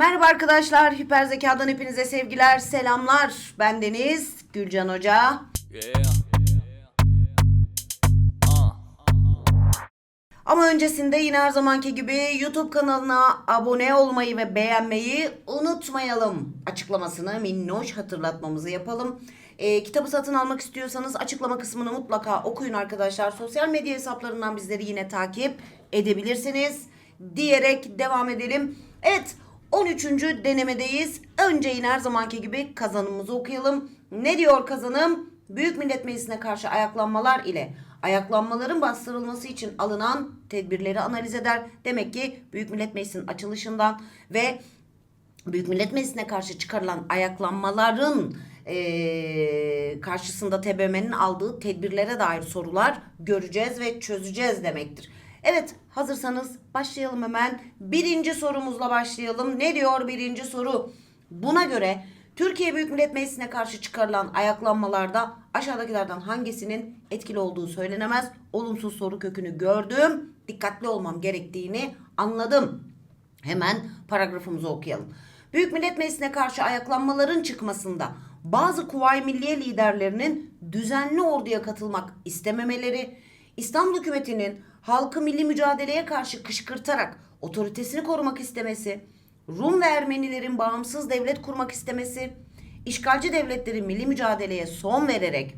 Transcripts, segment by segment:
Merhaba arkadaşlar, Hiper Zeka'dan hepinize sevgiler, selamlar. Ben Deniz, Gülcan Hoca. Ama öncesinde yine her zamanki gibi YouTube kanalına abone olmayı ve beğenmeyi unutmayalım. Açıklamasını minnoş hatırlatmamızı yapalım. Ee, kitabı satın almak istiyorsanız açıklama kısmını mutlaka okuyun arkadaşlar. Sosyal medya hesaplarından bizleri yine takip edebilirsiniz. Diyerek devam edelim. Evet 13. denemedeyiz. Önce yine her zamanki gibi kazanımımızı okuyalım. Ne diyor kazanım? Büyük Millet Meclisi'ne karşı ayaklanmalar ile ayaklanmaların bastırılması için alınan tedbirleri analiz eder. Demek ki Büyük Millet Meclisi'nin açılışından ve Büyük Millet Meclisi'ne karşı çıkarılan ayaklanmaların eee, karşısında TBMM'nin aldığı tedbirlere dair sorular göreceğiz ve çözeceğiz demektir. Evet hazırsanız başlayalım hemen. Birinci sorumuzla başlayalım. Ne diyor birinci soru? Buna göre Türkiye Büyük Millet Meclisi'ne karşı çıkarılan ayaklanmalarda aşağıdakilerden hangisinin etkili olduğu söylenemez. Olumsuz soru kökünü gördüm. Dikkatli olmam gerektiğini anladım. Hemen paragrafımızı okuyalım. Büyük Millet Meclisi'ne karşı ayaklanmaların çıkmasında bazı Kuvayi Milliye liderlerinin düzenli orduya katılmak istememeleri, İstanbul hükümetinin halkı milli mücadeleye karşı kışkırtarak otoritesini korumak istemesi, Rum ve Ermenilerin bağımsız devlet kurmak istemesi, işgalci devletlerin milli mücadeleye son vererek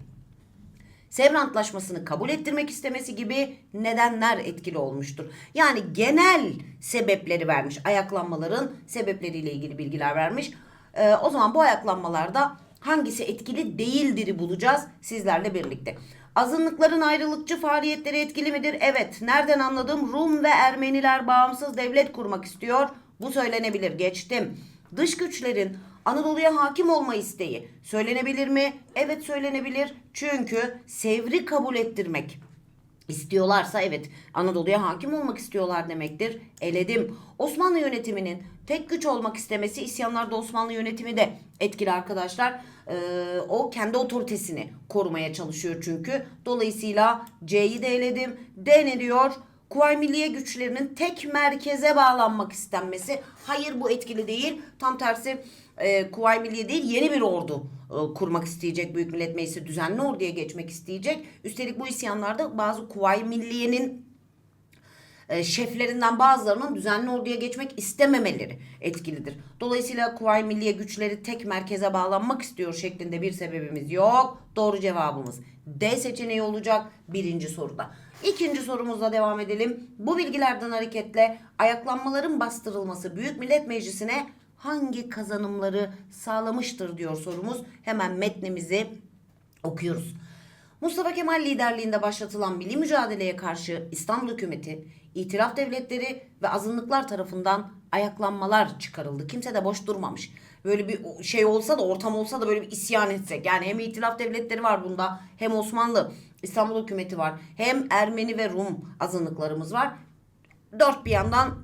Sevr Antlaşması'nı kabul ettirmek istemesi gibi nedenler etkili olmuştur. Yani genel sebepleri vermiş. Ayaklanmaların sebepleriyle ilgili bilgiler vermiş. Ee, o zaman bu ayaklanmalarda hangisi etkili değildir'i bulacağız sizlerle birlikte. Azınlıkların ayrılıkçı faaliyetleri etkili midir? Evet. Nereden anladım? Rum ve Ermeniler bağımsız devlet kurmak istiyor. Bu söylenebilir. Geçtim. Dış güçlerin Anadolu'ya hakim olma isteği söylenebilir mi? Evet söylenebilir. Çünkü Sevr'i kabul ettirmek istiyorlarsa evet Anadolu'ya hakim olmak istiyorlar demektir. Eledim. Osmanlı yönetiminin tek güç olmak istemesi isyanlarda Osmanlı yönetimi de etkili arkadaşlar. Ee, o kendi otoritesini korumaya çalışıyor çünkü. Dolayısıyla C'yi de eledim. D ne diyor? Kuvayi Milliye güçlerinin tek merkeze bağlanmak istenmesi. Hayır bu etkili değil. Tam tersi e, Kuvayi Milliye değil yeni bir ordu e, kurmak isteyecek. Büyük Millet Meclisi düzenli orduya geçmek isteyecek. Üstelik bu isyanlarda bazı Kuvayi Milliye'nin e, şeflerinden bazılarının düzenli orduya geçmek istememeleri etkilidir. Dolayısıyla Kuvayi Milliye güçleri tek merkeze bağlanmak istiyor şeklinde bir sebebimiz yok. Doğru cevabımız D seçeneği olacak birinci soruda. İkinci sorumuzla devam edelim. Bu bilgilerden hareketle ayaklanmaların bastırılması Büyük Millet Meclisi'ne hangi kazanımları sağlamıştır diyor sorumuz. Hemen metnimizi okuyoruz. Mustafa Kemal liderliğinde başlatılan milli mücadeleye karşı İstanbul hükümeti, itiraf devletleri ve azınlıklar tarafından ayaklanmalar çıkarıldı. Kimse de boş durmamış. Böyle bir şey olsa da ortam olsa da böyle bir isyan etsek. Yani hem itiraf devletleri var bunda hem Osmanlı İstanbul hükümeti var. Hem Ermeni ve Rum azınlıklarımız var. Dört bir yandan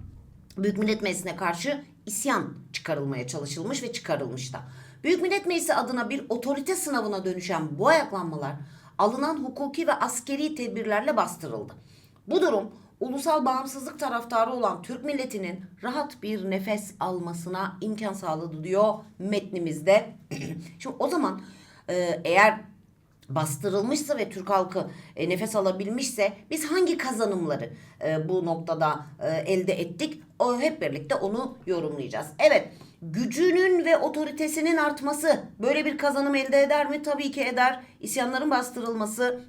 Büyük Millet Meclisi'ne karşı isyan çıkarılmaya çalışılmış ve çıkarılmış da. Büyük Millet Meclisi adına bir otorite sınavına dönüşen bu ayaklanmalar alınan hukuki ve askeri tedbirlerle bastırıldı. Bu durum ulusal bağımsızlık taraftarı olan Türk milletinin rahat bir nefes almasına imkan sağladı diyor metnimizde. Şimdi o zaman e, eğer bastırılmışsa ve Türk halkı e, nefes alabilmişse biz hangi kazanımları e, bu noktada e, elde ettik? O hep birlikte onu yorumlayacağız. Evet, gücünün ve otoritesinin artması böyle bir kazanım elde eder mi? Tabii ki eder. İsyanların bastırılması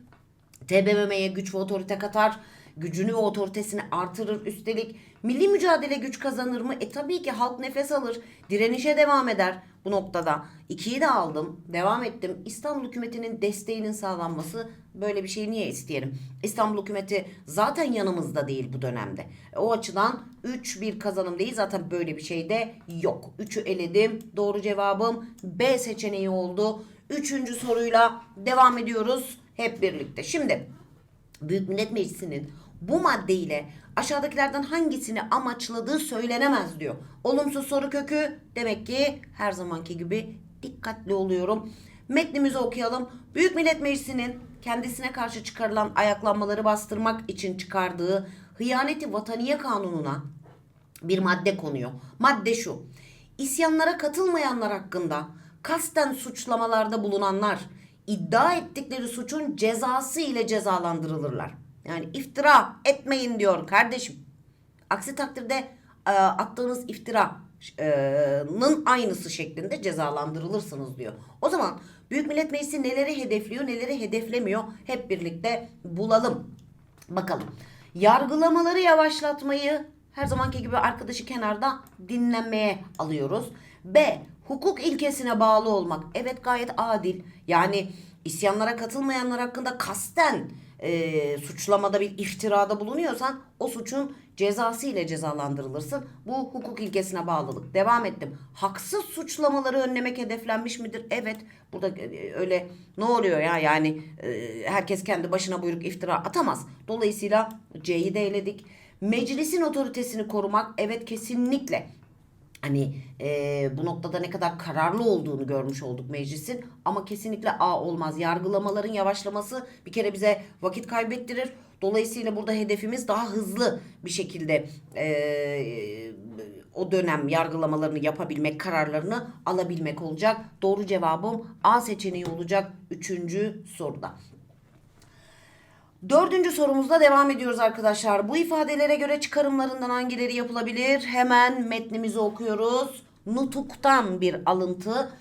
TBMM'ye güç ve otorite katar. Gücünü ve otoritesini artırır. Üstelik milli mücadele güç kazanır mı? E tabii ki halk nefes alır. Direnişe devam eder bu noktada. İkiyi de aldım. Devam ettim. İstanbul hükümetinin desteğinin sağlanması böyle bir şey niye isteyelim? İstanbul hükümeti zaten yanımızda değil bu dönemde. O açıdan 3 bir kazanım değil. Zaten böyle bir şey de yok. 3'ü eledim. Doğru cevabım B seçeneği oldu. Üçüncü soruyla devam ediyoruz hep birlikte. Şimdi Büyük Millet Meclisi'nin bu maddeyle aşağıdakilerden hangisini amaçladığı söylenemez diyor. Olumsuz soru kökü demek ki her zamanki gibi dikkatli oluyorum. Metnimizi okuyalım. Büyük Millet Meclisi'nin kendisine karşı çıkarılan ayaklanmaları bastırmak için çıkardığı hıyaneti vataniye kanununa bir madde konuyor. Madde şu. isyanlara katılmayanlar hakkında kasten suçlamalarda bulunanlar iddia ettikleri suçun cezası ile cezalandırılırlar. Yani iftira etmeyin diyor kardeşim. Aksi takdirde e, attığınız iftiranın aynısı şeklinde cezalandırılırsınız diyor. O zaman Büyük Millet Meclisi neleri hedefliyor, neleri hedeflemiyor hep birlikte bulalım. Bakalım. Yargılamaları yavaşlatmayı her zamanki gibi arkadaşı kenarda dinlenmeye alıyoruz. B. Hukuk ilkesine bağlı olmak. Evet gayet adil. Yani isyanlara katılmayanlar hakkında kasten e, suçlamada bir iftirada bulunuyorsan o suçun cezası ile cezalandırılırsın. Bu hukuk ilkesine bağlılık. Devam ettim. Haksız suçlamaları önlemek hedeflenmiş midir? Evet. Burada e, öyle ne oluyor ya yani e, herkes kendi başına buyruk iftira atamaz. Dolayısıyla C'yi de eledik. Meclisin otoritesini korumak evet kesinlikle hani e, bu noktada ne kadar kararlı olduğunu görmüş olduk meclisin ama kesinlikle A olmaz. Yargılamaların yavaşlaması bir kere bize vakit kaybettirir. Dolayısıyla burada hedefimiz daha hızlı bir şekilde e, o dönem yargılamalarını yapabilmek, kararlarını alabilmek olacak. Doğru cevabım A seçeneği olacak 3. soruda. Dördüncü sorumuzda devam ediyoruz arkadaşlar. Bu ifadelere göre çıkarımlarından hangileri yapılabilir? Hemen metnimizi okuyoruz. Nutuk'tan bir alıntı.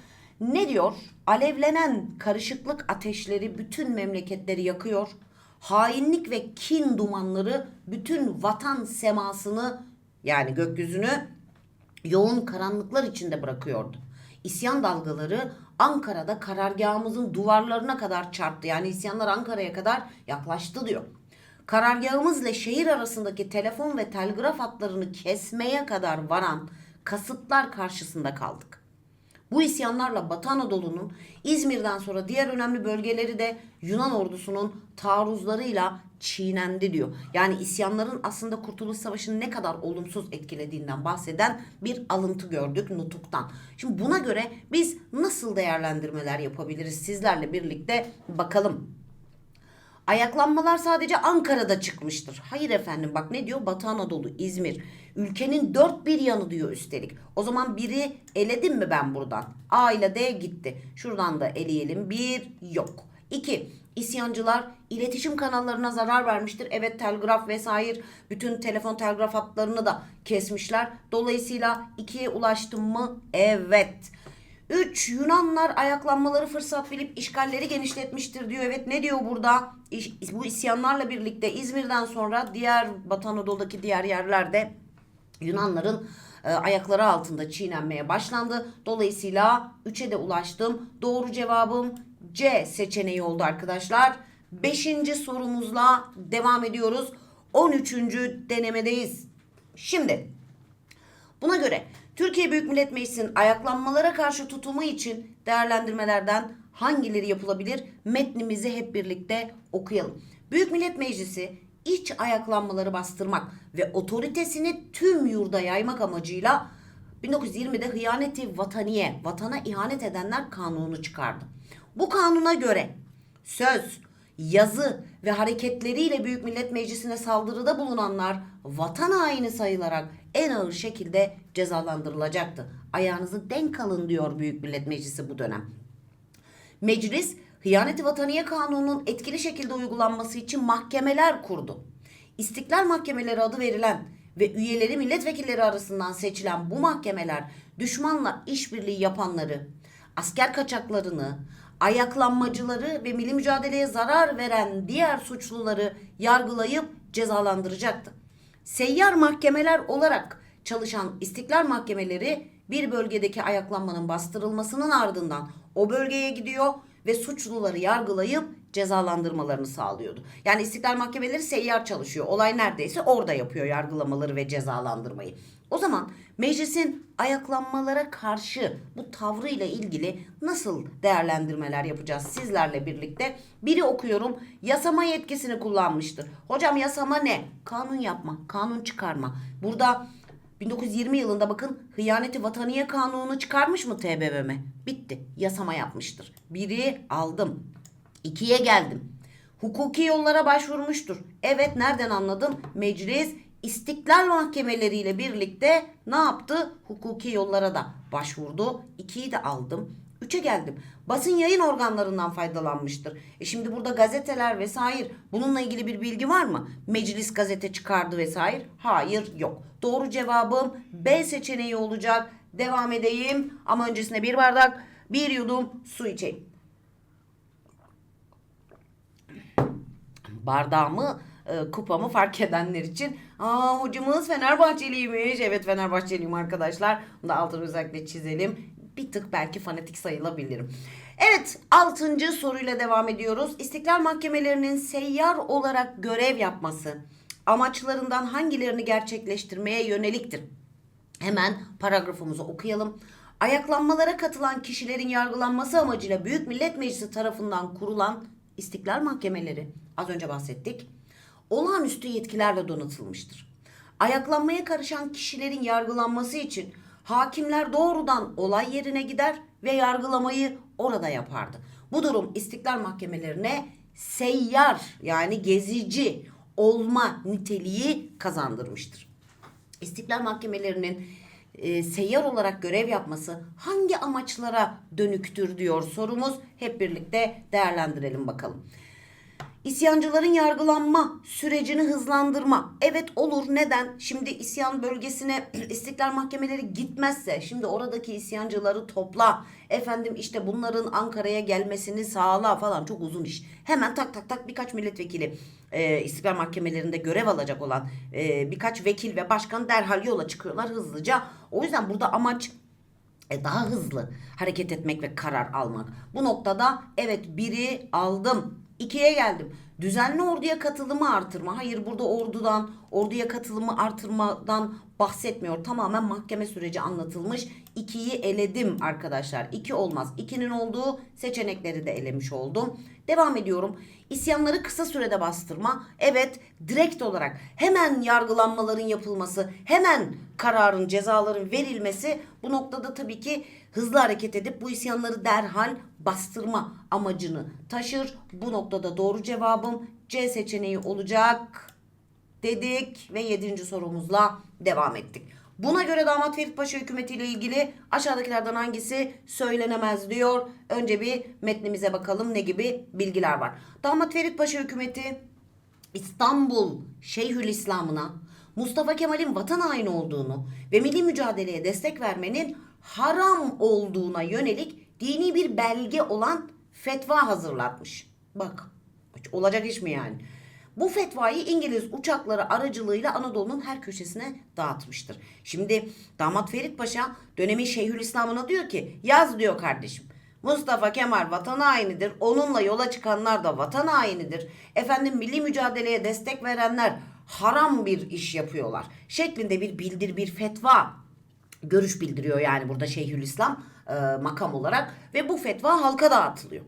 Ne diyor? Alevlenen karışıklık ateşleri bütün memleketleri yakıyor. Hainlik ve kin dumanları bütün vatan semasını yani gökyüzünü yoğun karanlıklar içinde bırakıyordu. İsyan dalgaları Ankara'da karargahımızın duvarlarına kadar çarptı. Yani isyanlar Ankara'ya kadar yaklaştı diyor. Karargahımızla şehir arasındaki telefon ve telgraf hatlarını kesmeye kadar varan kasıtlar karşısında kaldık. Bu isyanlarla Batı Anadolu'nun İzmir'den sonra diğer önemli bölgeleri de Yunan ordusunun taarruzlarıyla çiğnendi diyor. Yani isyanların aslında Kurtuluş Savaşı'nı ne kadar olumsuz etkilediğinden bahseden bir alıntı gördük Nutuk'tan. Şimdi buna göre biz nasıl değerlendirmeler yapabiliriz sizlerle birlikte bakalım. Ayaklanmalar sadece Ankara'da çıkmıştır. Hayır efendim bak ne diyor? Batı Anadolu, İzmir. Ülkenin dört bir yanı diyor üstelik. O zaman biri eledim mi ben buradan? A ile D gitti. Şuradan da eleyelim. Bir yok. İki, isyancılar iletişim kanallarına zarar vermiştir. Evet telgraf vesaire bütün telefon telgraf hatlarını da kesmişler. Dolayısıyla ikiye ulaştım mı? Evet. 3. Yunanlar ayaklanmaları fırsat bilip işgalleri genişletmiştir diyor. Evet ne diyor burada? İş- bu isyanlarla birlikte İzmir'den sonra diğer Batı Anadolu'daki diğer yerlerde Yunanların e, ayakları altında çiğnenmeye başlandı. Dolayısıyla 3'e de ulaştım. Doğru cevabım C seçeneği oldu arkadaşlar. 5. sorumuzla devam ediyoruz. 13. denemedeyiz. Şimdi Buna göre Türkiye Büyük Millet Meclisi'nin ayaklanmalara karşı tutumu için değerlendirmelerden hangileri yapılabilir? Metnimizi hep birlikte okuyalım. Büyük Millet Meclisi iç ayaklanmaları bastırmak ve otoritesini tüm yurda yaymak amacıyla 1920'de hıyaneti vataniye, vatana ihanet edenler kanunu çıkardı. Bu kanuna göre söz, yazı ve hareketleriyle Büyük Millet Meclisi'ne saldırıda bulunanlar vatan haini sayılarak en ağır şekilde cezalandırılacaktı. Ayağınızı denk alın diyor Büyük Millet Meclisi bu dönem. Meclis Hıyaneti Vataniye Kanunu'nun etkili şekilde uygulanması için mahkemeler kurdu. İstiklal Mahkemeleri adı verilen ve üyeleri milletvekilleri arasından seçilen bu mahkemeler düşmanla işbirliği yapanları, asker kaçaklarını, ayaklanmacıları ve milli mücadeleye zarar veren diğer suçluları yargılayıp cezalandıracaktı. Seyyar mahkemeler olarak çalışan istiklal mahkemeleri bir bölgedeki ayaklanmanın bastırılmasının ardından o bölgeye gidiyor ve suçluları yargılayıp cezalandırmalarını sağlıyordu. Yani istiklal mahkemeleri seyyar çalışıyor. Olay neredeyse orada yapıyor yargılamaları ve cezalandırmayı. O zaman meclisin ayaklanmalara karşı bu tavrıyla ilgili nasıl değerlendirmeler yapacağız sizlerle birlikte? Biri okuyorum. Yasama yetkisini kullanmıştır. Hocam yasama ne? Kanun yapma, kanun çıkarma. Burada 1920 yılında bakın hıyaneti vataniye kanunu çıkarmış mı TBMM? Bitti. Yasama yapmıştır. Biri aldım. İkiye geldim. Hukuki yollara başvurmuştur. Evet nereden anladım? Meclis istiklal mahkemeleriyle birlikte ne yaptı? Hukuki yollara da başvurdu. 2'yi de aldım. 3'e geldim. Basın yayın organlarından faydalanmıştır. E şimdi burada gazeteler vesaire bununla ilgili bir bilgi var mı? Meclis gazete çıkardı vesaire. Hayır yok. Doğru cevabım B seçeneği olacak. Devam edeyim ama öncesinde bir bardak bir yudum su içeyim. Bardağımı e, kupamı fark edenler için aa hocamız Fenerbahçeliymiş. Evet Fenerbahçeliyim arkadaşlar. Bunu da altını özellikle çizelim. Bir tık belki fanatik sayılabilirim. Evet altıncı soruyla devam ediyoruz. İstiklal mahkemelerinin seyyar olarak görev yapması amaçlarından hangilerini gerçekleştirmeye yöneliktir? Hemen paragrafımızı okuyalım. Ayaklanmalara katılan kişilerin yargılanması amacıyla Büyük Millet Meclisi tarafından kurulan istiklal mahkemeleri az önce bahsettik. Olağanüstü yetkilerle donatılmıştır. Ayaklanmaya karışan kişilerin yargılanması için hakimler doğrudan olay yerine gider ve yargılamayı orada yapardı. Bu durum istiklal mahkemelerine seyyar yani gezici olma niteliği kazandırmıştır. İstiklal mahkemelerinin e, seyyar olarak görev yapması hangi amaçlara dönüktür diyor sorumuz. Hep birlikte değerlendirelim bakalım. İsyancıların yargılanma sürecini hızlandırma. Evet olur. Neden? Şimdi isyan bölgesine istiklal mahkemeleri gitmezse şimdi oradaki isyancıları topla. Efendim işte bunların Ankara'ya gelmesini sağla falan çok uzun iş. Hemen tak tak tak birkaç milletvekili e, istiklal mahkemelerinde görev alacak olan e, birkaç vekil ve başkan derhal yola çıkıyorlar hızlıca. O yüzden burada amaç e, daha hızlı hareket etmek ve karar almak. Bu noktada evet biri aldım. İkiye geldim. Düzenli orduya katılımı artırma. Hayır burada ordudan, orduya katılımı artırmadan bahsetmiyor. Tamamen mahkeme süreci anlatılmış. İkiyi eledim arkadaşlar. İki olmaz. İkinin olduğu seçenekleri de elemiş oldum. Devam ediyorum. İsyanları kısa sürede bastırma. Evet direkt olarak hemen yargılanmaların yapılması, hemen kararın, cezaların verilmesi bu noktada tabii ki hızlı hareket edip bu isyanları derhal bastırma amacını taşır. Bu noktada doğru cevabım C seçeneği olacak dedik ve 7. sorumuzla devam ettik. Buna göre Damat Ferit Paşa hükümeti ile ilgili aşağıdakilerden hangisi söylenemez diyor. Önce bir metnimize bakalım ne gibi bilgiler var. Damat Ferit Paşa hükümeti İstanbul Şeyhülislam'ına Mustafa Kemal'in vatan haini olduğunu ve milli mücadeleye destek vermenin haram olduğuna yönelik dini bir belge olan fetva hazırlatmış. Bak olacak iş mi yani? Bu fetvayı İngiliz uçakları aracılığıyla Anadolu'nun her köşesine dağıtmıştır. Şimdi damat Ferit Paşa dönemin Şeyhülislam'ına diyor ki yaz diyor kardeşim. Mustafa Kemal vatan hainidir. Onunla yola çıkanlar da vatan hainidir. Efendim milli mücadeleye destek verenler haram bir iş yapıyorlar. Şeklinde bir bildir bir fetva görüş bildiriyor yani burada Şeyhülislam e, makam olarak ve bu fetva halka dağıtılıyor.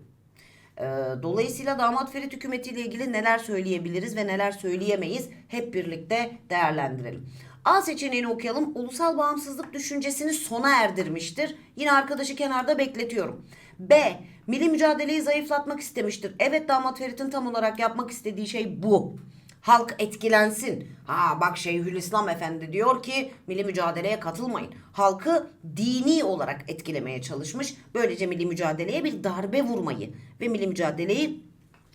E, dolayısıyla damat Ferit hükümetiyle ilgili neler söyleyebiliriz ve neler söyleyemeyiz hep birlikte değerlendirelim. A seçeneğini okuyalım. Ulusal bağımsızlık düşüncesini sona erdirmiştir. Yine arkadaşı kenarda bekletiyorum. B. Milli mücadeleyi zayıflatmak istemiştir. Evet damat Ferit'in tam olarak yapmak istediği şey bu. Halk etkilensin. Ha bak Şeyhülislam Efendi diyor ki milli mücadeleye katılmayın. Halkı dini olarak etkilemeye çalışmış. Böylece milli mücadeleye bir darbe vurmayı ve milli mücadeleyi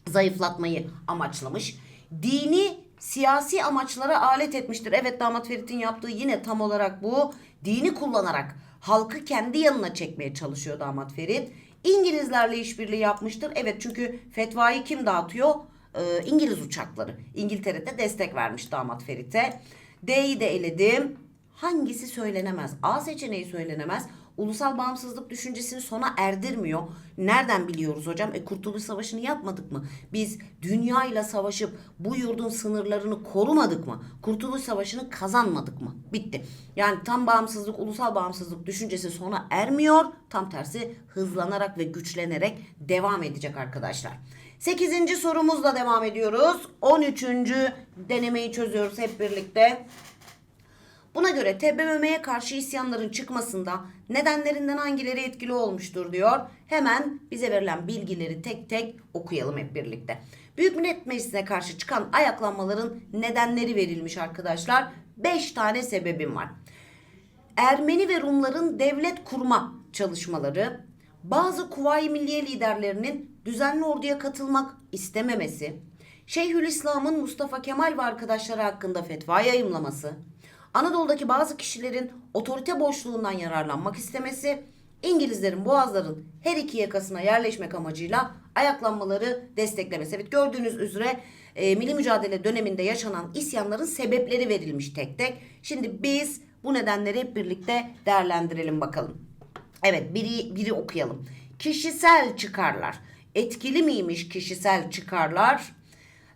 zayıflatmayı amaçlamış. Dini siyasi amaçlara alet etmiştir. Evet damat Ferit'in yaptığı yine tam olarak bu. Dini kullanarak halkı kendi yanına çekmeye çalışıyor damat Ferit. İngilizlerle işbirliği yapmıştır. Evet çünkü fetvayı kim dağıtıyor? Ee, İngiliz uçakları. İngiltere'de destek vermiş damat Ferit'e. D'yi de eledim. Hangisi söylenemez? A seçeneği söylenemez. Ulusal bağımsızlık düşüncesini sona erdirmiyor. Nereden biliyoruz hocam? E Kurtuluş Savaşı'nı yapmadık mı? Biz dünyayla savaşıp bu yurdun sınırlarını korumadık mı? Kurtuluş Savaşı'nı kazanmadık mı? Bitti. Yani tam bağımsızlık, ulusal bağımsızlık düşüncesi sona ermiyor. Tam tersi hızlanarak ve güçlenerek devam edecek arkadaşlar. 8. sorumuzla devam ediyoruz. 13. denemeyi çözüyoruz hep birlikte. Buna göre TBMM'ye karşı isyanların çıkmasında nedenlerinden hangileri etkili olmuştur diyor. Hemen bize verilen bilgileri tek tek okuyalım hep birlikte. Büyük Millet Meclisi'ne karşı çıkan ayaklanmaların nedenleri verilmiş arkadaşlar. 5 tane sebebim var. Ermeni ve Rumların devlet kurma çalışmaları, bazı Kuvayi Milliye liderlerinin düzenli orduya katılmak istememesi, Şeyhülislam'ın Mustafa Kemal ve arkadaşları hakkında fetva yayımlaması, Anadolu'daki bazı kişilerin otorite boşluğundan yararlanmak istemesi, İngilizlerin boğazların her iki yakasına yerleşmek amacıyla ayaklanmaları desteklemesi. Evet gördüğünüz üzere e, milli mücadele döneminde yaşanan isyanların sebepleri verilmiş tek tek. Şimdi biz bu nedenleri hep birlikte değerlendirelim bakalım. Evet biri, biri okuyalım. Kişisel çıkarlar. Etkili miymiş kişisel çıkarlar?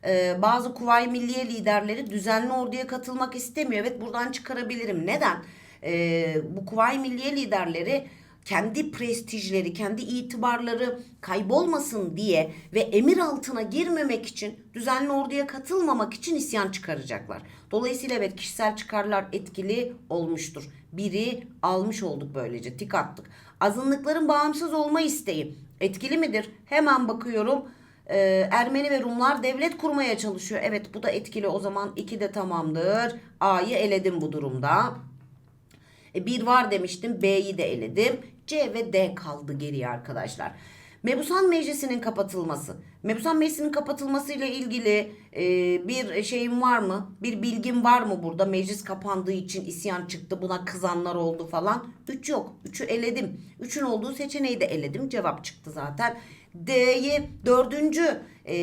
Ee, bazı Kuvayi Milliye liderleri düzenli orduya katılmak istemiyor. Evet buradan çıkarabilirim. Neden? Ee, bu Kuvayi Milliye liderleri kendi prestijleri, kendi itibarları kaybolmasın diye ve emir altına girmemek için düzenli orduya katılmamak için isyan çıkaracaklar. Dolayısıyla evet kişisel çıkarlar etkili olmuştur. Biri almış olduk böylece tik attık. Azınlıkların bağımsız olma isteği etkili midir? Hemen bakıyorum. Ee, Ermeni ve Rumlar devlet kurmaya çalışıyor. Evet bu da etkili o zaman iki de tamamdır. A'yı eledim bu durumda. E, bir var demiştim. B'yi de eledim. C ve D kaldı geriye arkadaşlar. Mebusan Meclisi'nin kapatılması. Mebusan Meclisi'nin kapatılması ile ilgili e, bir şeyim var mı? Bir bilgim var mı burada? Meclis kapandığı için isyan çıktı. Buna kızanlar oldu falan. Üç yok. Üçü eledim. Üçün olduğu seçeneği de eledim. Cevap çıktı zaten. D'yi dördüncü e,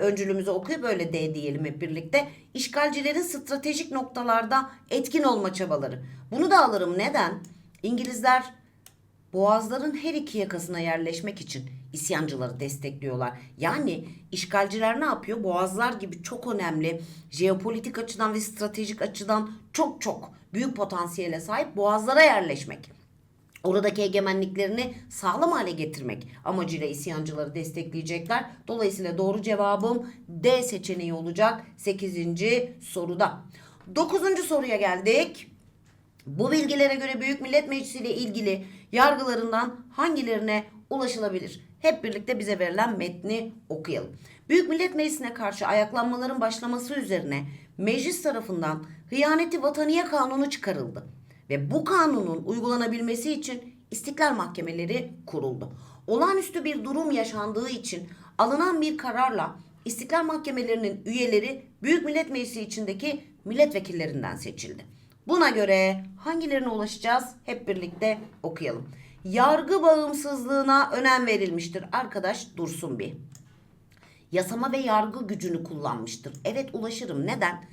öncülümüzü okuyup böyle D diyelim hep birlikte. İşgalcilerin stratejik noktalarda etkin olma çabaları. Bunu da alırım. Neden? İngilizler Boğazların her iki yakasına yerleşmek için isyancıları destekliyorlar. Yani işgalciler ne yapıyor? Boğazlar gibi çok önemli jeopolitik açıdan ve stratejik açıdan çok çok büyük potansiyele sahip boğazlara yerleşmek. Oradaki egemenliklerini sağlam hale getirmek amacıyla isyancıları destekleyecekler. Dolayısıyla doğru cevabım D seçeneği olacak 8. soruda. 9. soruya geldik. Bu bilgilere göre Büyük Millet Meclisi ile ilgili yargılarından hangilerine ulaşılabilir? Hep birlikte bize verilen metni okuyalım. Büyük Millet Meclisi'ne karşı ayaklanmaların başlaması üzerine meclis tarafından hıyaneti vataniye kanunu çıkarıldı. Ve bu kanunun uygulanabilmesi için istiklal mahkemeleri kuruldu. Olağanüstü bir durum yaşandığı için alınan bir kararla istiklal mahkemelerinin üyeleri Büyük Millet Meclisi içindeki milletvekillerinden seçildi. Buna göre hangilerine ulaşacağız? Hep birlikte okuyalım. Yargı bağımsızlığına önem verilmiştir. Arkadaş dursun bir. Yasama ve yargı gücünü kullanmıştır. Evet ulaşırım. Neden?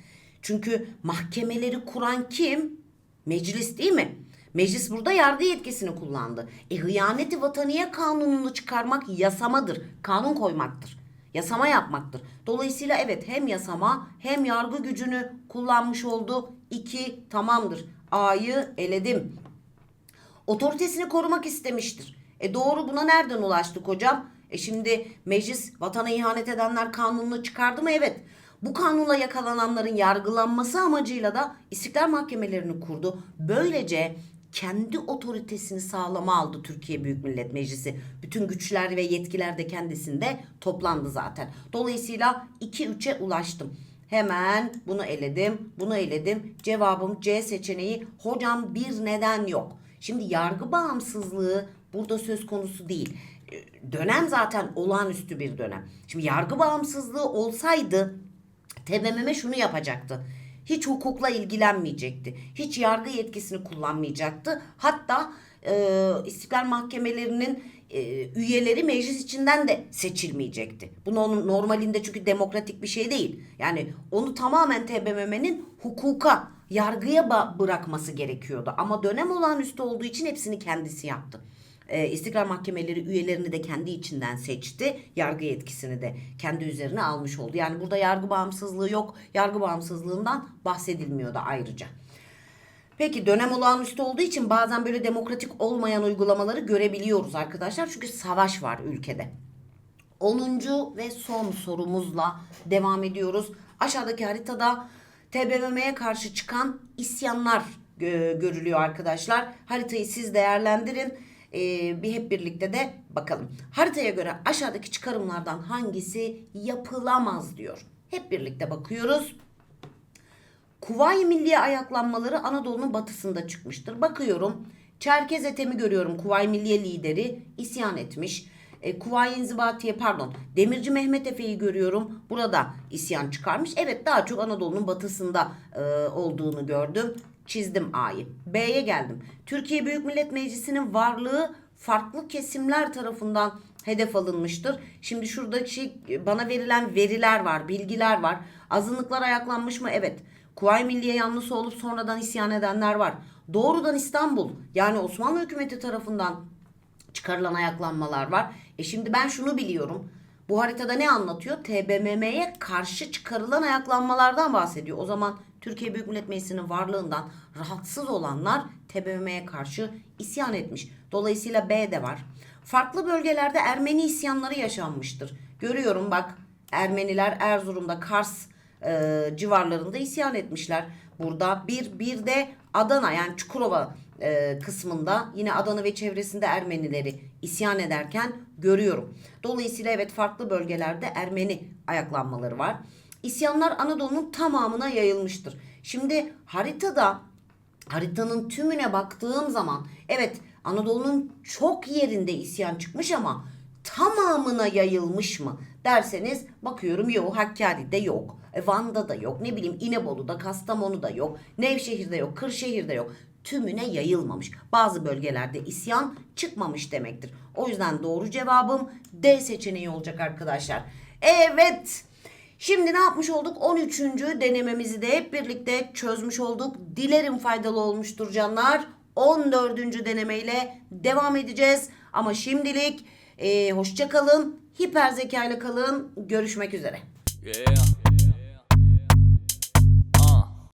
Çünkü mahkemeleri kuran kim? Meclis değil mi? Meclis burada yargı yetkisini kullandı. E hıyaneti vataniye kanununu çıkarmak yasamadır. Kanun koymaktır. Yasama yapmaktır. Dolayısıyla evet hem yasama hem yargı gücünü kullanmış oldu. İki tamamdır. A'yı eledim. Otoritesini korumak istemiştir. E doğru buna nereden ulaştık hocam? E şimdi meclis vatana ihanet edenler kanununu çıkardı mı? Evet. Bu kanunla yakalananların yargılanması amacıyla da istiklal mahkemelerini kurdu. Böylece kendi otoritesini sağlama aldı Türkiye Büyük Millet Meclisi. Bütün güçler ve yetkiler de kendisinde toplandı zaten. Dolayısıyla 2-3'e ulaştım. Hemen bunu eledim, bunu eledim. Cevabım C seçeneği. Hocam bir neden yok. Şimdi yargı bağımsızlığı burada söz konusu değil. Ee, Dönem zaten olağanüstü bir dönem. Şimdi yargı bağımsızlığı olsaydı TBMM şunu yapacaktı. Hiç hukukla ilgilenmeyecekti. Hiç yargı yetkisini kullanmayacaktı. Hatta e, istiklal mahkemelerinin üyeleri meclis içinden de seçilmeyecekti. Bu no- normalinde çünkü demokratik bir şey değil. Yani onu tamamen TBMM'nin hukuka, yargıya bırakması gerekiyordu. Ama dönem olağanüstü olduğu için hepsini kendisi yaptı. E, Mahkemeleri üyelerini de kendi içinden seçti. Yargı yetkisini de kendi üzerine almış oldu. Yani burada yargı bağımsızlığı yok. Yargı bağımsızlığından bahsedilmiyor da ayrıca. Peki dönem olağanüstü olduğu için bazen böyle demokratik olmayan uygulamaları görebiliyoruz arkadaşlar. Çünkü savaş var ülkede. 10. ve son sorumuzla devam ediyoruz. Aşağıdaki haritada TBMM'ye karşı çıkan isyanlar gö- görülüyor arkadaşlar. Haritayı siz değerlendirin. Ee, bir hep birlikte de bakalım. Haritaya göre aşağıdaki çıkarımlardan hangisi yapılamaz diyor. Hep birlikte bakıyoruz. Kuvayi Milliye ayaklanmaları Anadolu'nun batısında çıkmıştır. Bakıyorum Çerkez Ethem'i görüyorum Kuvayi Milliye lideri isyan etmiş. E, Kuvayi İnzibatiye pardon Demirci Mehmet Efe'yi görüyorum. Burada isyan çıkarmış. Evet daha çok Anadolu'nun batısında e, olduğunu gördüm. Çizdim A'yı. B'ye geldim. Türkiye Büyük Millet Meclisi'nin varlığı farklı kesimler tarafından hedef alınmıştır. Şimdi şuradaki şey, bana verilen veriler var, bilgiler var. Azınlıklar ayaklanmış mı? Evet. Kuvayi Milliye yanlısı olup sonradan isyan edenler var. Doğrudan İstanbul yani Osmanlı hükümeti tarafından çıkarılan ayaklanmalar var. E şimdi ben şunu biliyorum. Bu haritada ne anlatıyor? TBMM'ye karşı çıkarılan ayaklanmalardan bahsediyor. O zaman Türkiye Büyük Millet Meclisi'nin varlığından rahatsız olanlar TBMM'ye karşı isyan etmiş. Dolayısıyla B de var. Farklı bölgelerde Ermeni isyanları yaşanmıştır. Görüyorum bak Ermeniler Erzurum'da Kars e, civarlarında isyan etmişler. Burada bir bir de Adana yani Çukurova e, kısmında yine Adana ve çevresinde Ermenileri isyan ederken görüyorum. Dolayısıyla evet farklı bölgelerde Ermeni ayaklanmaları var. İsyanlar Anadolu'nun tamamına yayılmıştır. Şimdi haritada haritanın tümüne baktığım zaman evet Anadolu'nun çok yerinde isyan çıkmış ama tamamına yayılmış mı derseniz bakıyorum yok Hakkari'de yok. E, Van'da da yok. Ne bileyim İnebolu'da, Kastamonu'da yok. Nevşehir'de yok, Kırşehir'de yok. Tümüne yayılmamış. Bazı bölgelerde isyan çıkmamış demektir. O yüzden doğru cevabım D seçeneği olacak arkadaşlar. Evet. Şimdi ne yapmış olduk? 13. denememizi de hep birlikte çözmüş olduk. Dilerim faydalı olmuştur canlar. 14. denemeyle devam edeceğiz. Ama şimdilik e, hoşça kalın. Hiper zeka ile kalın. Görüşmek üzere. Yeah.